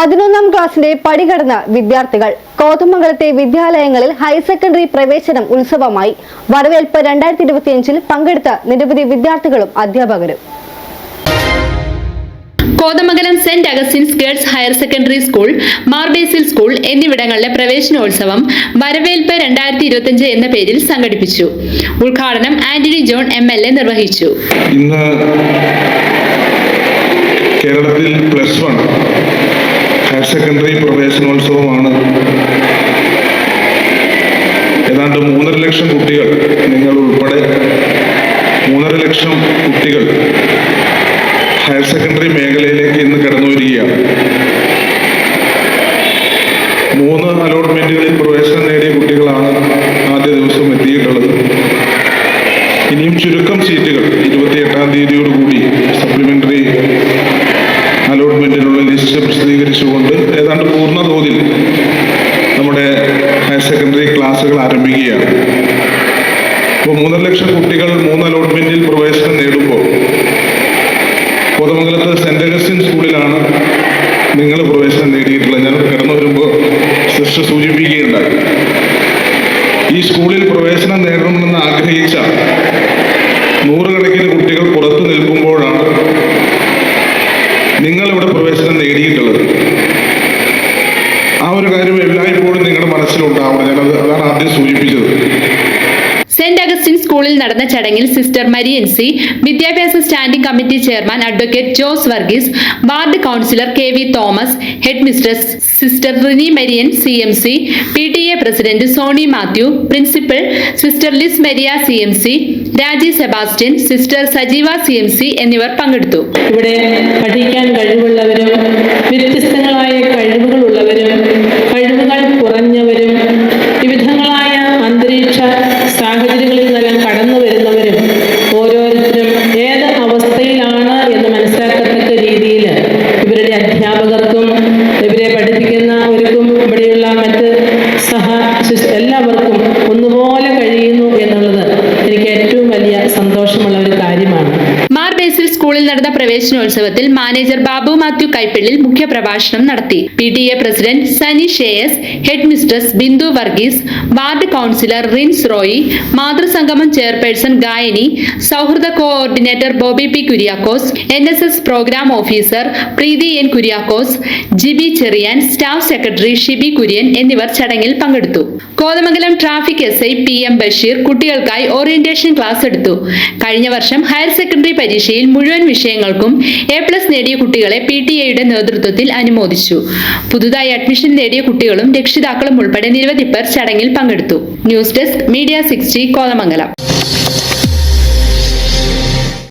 പതിനൊന്നാം ക്ലാസ്സിന്റെ പടികടന്ന വിദ്യാർത്ഥികൾ കോതമംഗലത്തെ വിദ്യാലയങ്ങളിൽ ഹയർ സെക്കൻഡറി പ്രവേശനം ഉത്സവമായി വരവേൽപ്പ് രണ്ടായിരത്തി ഇരുപത്തിയഞ്ചിൽ പങ്കെടുത്ത നിരവധി വിദ്യാർത്ഥികളും അധ്യാപകരും. Kothamangalam saint Augustine's girls higher secondary school Mar Basil school എന്നിവിടങ്ങളിലെ പ്രവേശനോത്സവം വരവേൽപ്പ് രണ്ടായിരത്തി ഇരുപത്തിയഞ്ച് എന്ന പേരിൽ സംഘടിപ്പിച്ചു. ഉദ്ഘാടനം Antony John M L A നിർവഹിച്ചു. ഇന്ന് കേരളത്തിൽ പ്ലസ് വൺ സെക്കൻഡറി പ്രവേശനോത്സവമാണ്. ഏതാണ്ട് മൂന്നര ലക്ഷം കുട്ടികൾ നിങ്ങൾ ഉൾപ്പെടെ മൂന്നര ലക്ഷം കുട്ടികൾ ഹയർ സെക്കൻഡറി മേഖലയിലേക്ക് ഇന്ന് കടന്നു വരികയാണ് മൂന്ന് അലോട്ട്മെന്റുകളിൽ പ്രവേശനം നേടിയ കുട്ടികളാണ് ആദ്യ ദിവസം എത്തിയിട്ടുള്ളത്. ഇനിയും ചുരുക്കം സീറ്റുകൾ ഇരുപത്തിയെട്ടാം തീയതിയോടുകൂടി സപ്ലിമെന്ററി അലോട്ട്മെന്റിനുള്ള ലിസ്റ്റ് പ്രസിദ്ധീകരിച്ചുകൊണ്ട് ഏതാണ്ട് പൂർണ തോതിൽ നമ്മുടെ ഹയർ സെക്കൻഡറി ക്ലാസ്സുകൾ ആരംഭിക്കുകയാണ്. അപ്പോൾ മൂന്നര ലക്ഷം കുട്ടികൾ മൂന്ന് അലോട്ട്മെന്റിൽ പ്രവേശനം നേടുമ്പോൾ കോതമംഗലത്ത് സെന്റ് അഗസ്റ്റിൻ സ്കൂളിലാണ് നിങ്ങൾ പ്രവേശനം നേടിയിട്ടുള്ളത്. ഞാൻ കടന്നു വരുമ്പോൾ സിസ്റ്റർ സൂചിപ്പിക്കുകയുണ്ടായി. ഈ സ്കൂളിൽ പ്രവേശനം നേടണമെന്ന് ആഗ്രഹിച്ച നൂറുകണക്കിന് കുട്ടികൾ പുറത്തു നിൽക്കുമ്പോഴാണ് നിങ്ങൾ ഇവിടെ നേടിയിട്ടുള്ളത് ആ ഒരു കാര്യം എല്ലായ്പ്പോഴും നിങ്ങളുടെ മനസ്സിലുണ്ടാവണം ഞാനത് അതാണ് ആദ്യം സൂചിപ്പിച്ചത്. സെന്റ് അഗസ്റ്റിൻ സ്കൂളിൽ നടന്ന ചടങ്ങിൽ സിസ്റ്റർ മരിയൻ സി വിദ്യാഭ്യാസ standing committee chairman advocate Jose Varghese ward councillor K V Thomas head mistress sister Rini Marian C M C P T A president Sony Mathew principal sister Liz Maria C M C Raji Sebastian sister Sajeeva C M C എന്നിവർ പങ്കെടുത്തു. ഇവിടെ പഠിക്കാൻ കഴിവുള്ളവരും അന്തരീക്ഷ സാഹചര്യങ്ങളിൽ നിന്നെല്ലാം കടന്നു വരുന്നവരും ഓരോരുത്തരും ഏത് അവസ്ഥയിലാണ് എന്ന് മനസ്സിലാക്കത്തക്ക രീതിയിൽ ഇവരുടെ അധ്യാപകർക്കും ഇവരെ പഠിപ്പിക്കുന്നവർക്കും ഇവിടെയുള്ള മറ്റ് സഹ എല്ലാവർക്കും ഒന്നുപോലെ കഴിയുന്നു എന്നുള്ളത് എനിക്ക് ഏറ്റവും വലിയ സന്തോഷമുള്ള ഒരു കാര്യമാണ്. സ്കൂളിൽ നടന്ന പ്രവേശനോത്സവത്തിൽ മാനേജർ ബാബു മാത്യു കൈപ്പിള്ളിൽ മുഖ്യപ്രഭാഷണം നടത്തി. P T A president Sani Sheyas head mistress Bindu Varghese ward councillor Rins Roy മാതൃസംഗമം chairperson Gayani Souhrida coordinator Boby P Kuriakose N S S programme officer Preethi N Kuriakose Jiby Cherian staff secretary Shiby Kurian എന്നിവർ ചടങ്ങിൽ പങ്കെടുത്തു. Kothamangalam traffic S I P M Basheer കുട്ടികൾക്കായി orientation class എടുത്തു. കഴിഞ്ഞ വർഷം higher secondary പരീക്ഷയിൽ മുഴുവൻ വിഷയങ്ങൾക്കും എ പ്ലസ് നേടിയ കുട്ടികളെ പി ടി എയുടെ നേതൃത്വത്തിൽ അനുമോദിച്ചു. പുതുതായി അഡ്മിഷൻ നേടിയ കുട്ടികളും രക്ഷിതാക്കളും ഉൾപ്പെടെ നിരവധി പേർ ചടങ്ങിൽ പങ്കെടുത്തു. News desk media sixty Kothamangalam.